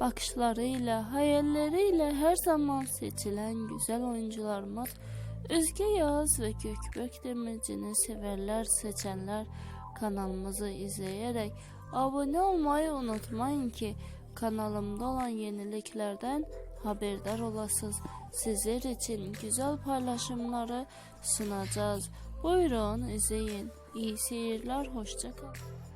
bakışlarıyla, hayalleriyle her zaman seçilen güzel oyuncularımız Özge Yağız ve Gökbek Demirci'ni severler, seçenler kanalımızı izleyerek abone olmayı unutmayın ki kanalımda olan yeniliklerden haberdar olasınız. Sizler için güzel paylaşımları sunacağız. Buyurun izleyin. İyi seyirler, hoşçakalın.